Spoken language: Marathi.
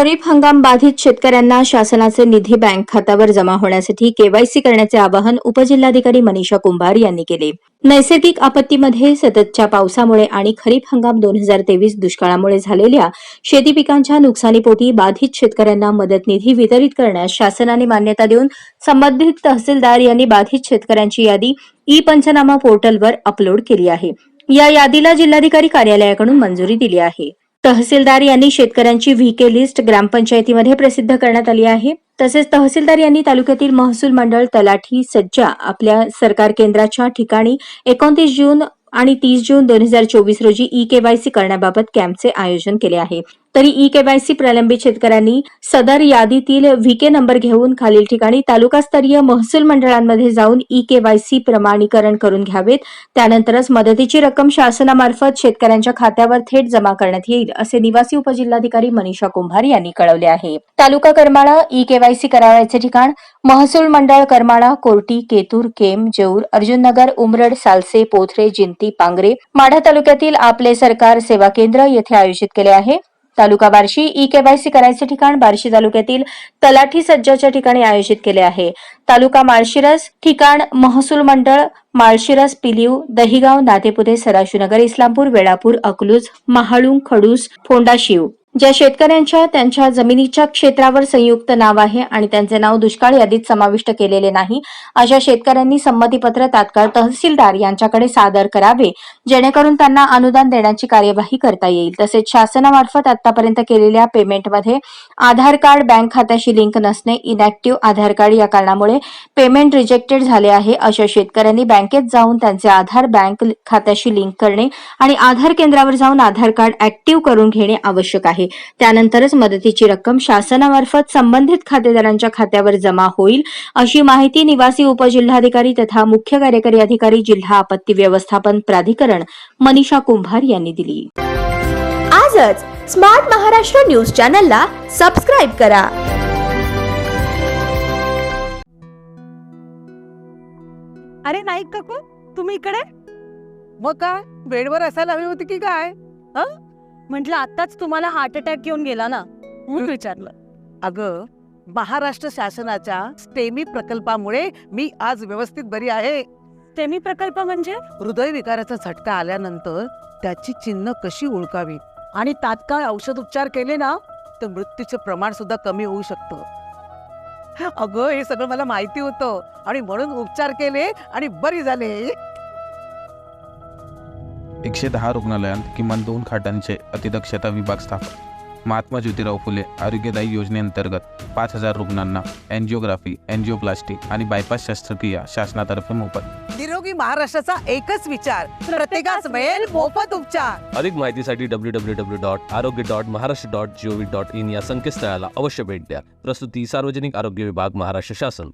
खरीप हंगाम बाधित शेतकऱ्यांना शासनाचे निधी बँक खात्यावर जमा होण्यासाठी केवायसी करण्याचे आवाहन उपजिल्हाधिकारी मनीषा कुंभार यांनी केले. नैसर्गिक आपत्तीमध्ये सततच्या पावसामुळे आणि खरीप हंगाम दोन हजार तेवीस दुष्काळामुळे झालेल्या शेती पिकांच्या नुकसानीपोटी बाधित शेतकऱ्यांना मदत निधी वितरित करण्यास शासनाने मान्यता देऊन संबंधित तहसीलदार यांनी बाधित शेतकऱ्यांची यादी ई पंचनामा पोर्टलवर अपलोड केली आहे. या यादीला जिल्हाधिकारी कार्यालयाकडून मंजुरी दिली आहे. तहसीलदार यांनी शेतकऱ्यांची व्हीके लिस्ट ग्रामपंचायतीमध्ये प्रसिद्ध करण्यात आली आहे. तसेच तहसीलदार यांनी तालुक्यातील महसूल मंडळ तलाठी सज्जा आपल्या सरकार केंद्राच्या ठिकाणी एकोणतीस जून आणि तीस जून दोन हजार चोवीस रोजी ई केवायसी करण्याबाबत कॅम्पचे आयोजन केले आहे. तरी ई केवायसी प्रलंबित शेतकऱ्यांनी सदर यादीतील व्हीके नंबर घेऊन खालील ठिकाणी तालुकास्तरीय महसूल मंडळांमध्ये जाऊन ई केवायसी प्रमाणीकरण करून घ्यावेत. त्यानंतरच मदतीची रक्कम शासनामार्फत शेतकऱ्यांच्या खात्यावर थेट जमा करण्यात येईल असे निवासी उपजिल्हाधिकारी मनीषा कुंभार यांनी कळवले आहे. तालुका करमाळा ई केवायसी करावयाचे ठिकाण महसूल मंडळ करमाळा कोर्टी केतूर केम जेऊर अर्जुननगर उमरड सालसे पोथरे जिंती पांगरे माढा तालुक्यातील आपले सरकार सेवा केंद्र येथे आयोजित केले आहे. तालुका बार्शी ई केवायसी करायचे ठिकाण बार्शी तालुक्यातील तलाठी सज्जाच्या ठिकाणी आयोजित केले आहे. तालुका माळशिरस ठिकाण महसूल मंडळ माळशिरस पिलीव दहिगाव नातेपुते सदाशिवनगर इस्लामपूर वेळापूर अकलूज महाळुंग खडूस फोंडाशिव ज्या शेतकऱ्यांच्या त्यांच्या जमिनीच्या क्षेत्रावर संयुक्त नाव आहे आणि त्यांचे नाव दुष्काळ यादीत समाविष्ट केलेले नाही अशा शेतकऱ्यांनी संमतीपत्र तात्काळ तहसीलदार यांच्याकडे सादर करावे जेणेकरून त्यांना अनुदान देण्याची कार्यवाही करता येईल. तसेच शासनामार्फत आतापर्यंत केलेल्या पेमेंटमध्ये आधार कार्ड बँक खात्याशी लिंक नसणे इनॅक्टिव्ह आधार कार्ड या कारणामुळे पेमेंट रिजेक्टेड झाले आहे अशा शेतकऱ्यांनी बँकेत जाऊन त्यांचे आधार बँक खात्याशी लिंक करणे आणि आधार केंद्रावर जाऊन आधार कार्ड ऍक्टिव्ह करून घेणे आवश्यक आहे. त्यानंतरच मदतीची रक्कम शासनामार्फत संबंधित खातेदारांच्या खात्यावर जमा होईल अशी माहिती निवासी उपजिल्हाधिकारी तथा मुख्य कार्यकारी अधिकारी जिल्हा आपत्ती व्यवस्थापन प्राधिकरण मनीषा कुंभार यांनी दिली. आजच स्मार्ट महाराष्ट्र न्यूज चॅनलला सबस्क्राईब करा. अरे नाईक काकू तुम्ही इकडे? मग काय? बेडवर असायला हवी होती की काय? म्हटलं आताच तुम्हाला हार्ट अटॅक येऊन गेला ना? म्हणून विचारलं. अगं महाराष्ट्र शासनाच्या स्टेमी प्रकल्पामुळे मी आज व्यवस्थित बरी आहे. सेमी प्रकल्प म्हणजे? हृदयविकाराचा झटका आल्यानंतर त्याची चिन्ह कशी ओळखावी आणि तात्काळ औषध उपचार केले ना तर मृत्यूचे प्रमाण सुद्धा कमी होऊ शकतं. अगं हे सगळं मला माहिती होतं. आणि म्हणून उपचार केले आणि बरी झाले. एकशे दहा रुग्णालयांत किमान दोन खाटांचे अतिदक्षता विभाग स्थापन. महात्मा ज्योतिराव फुले आरोग्यदायी योजनेअंतर्गत पाच हजार रुग्णांना अँजिओग्राफी अँजिओप्लास्टी आणि बायपास शस्त्रक्रिया शासनातर्फे मोफत. निरोगी महाराष्ट्राचा एकच विचार प्रत्येकास मिळेल मोफत उपचार. अधिक माहितीसाठी W W W dot Arogya dot Maharashtra dot GOV dot in या संकेतस्थळाला अवश्य भेट द्या. प्रस्तुती सार्वजनिक आरोग्य विभाग महाराष्ट्र शासन.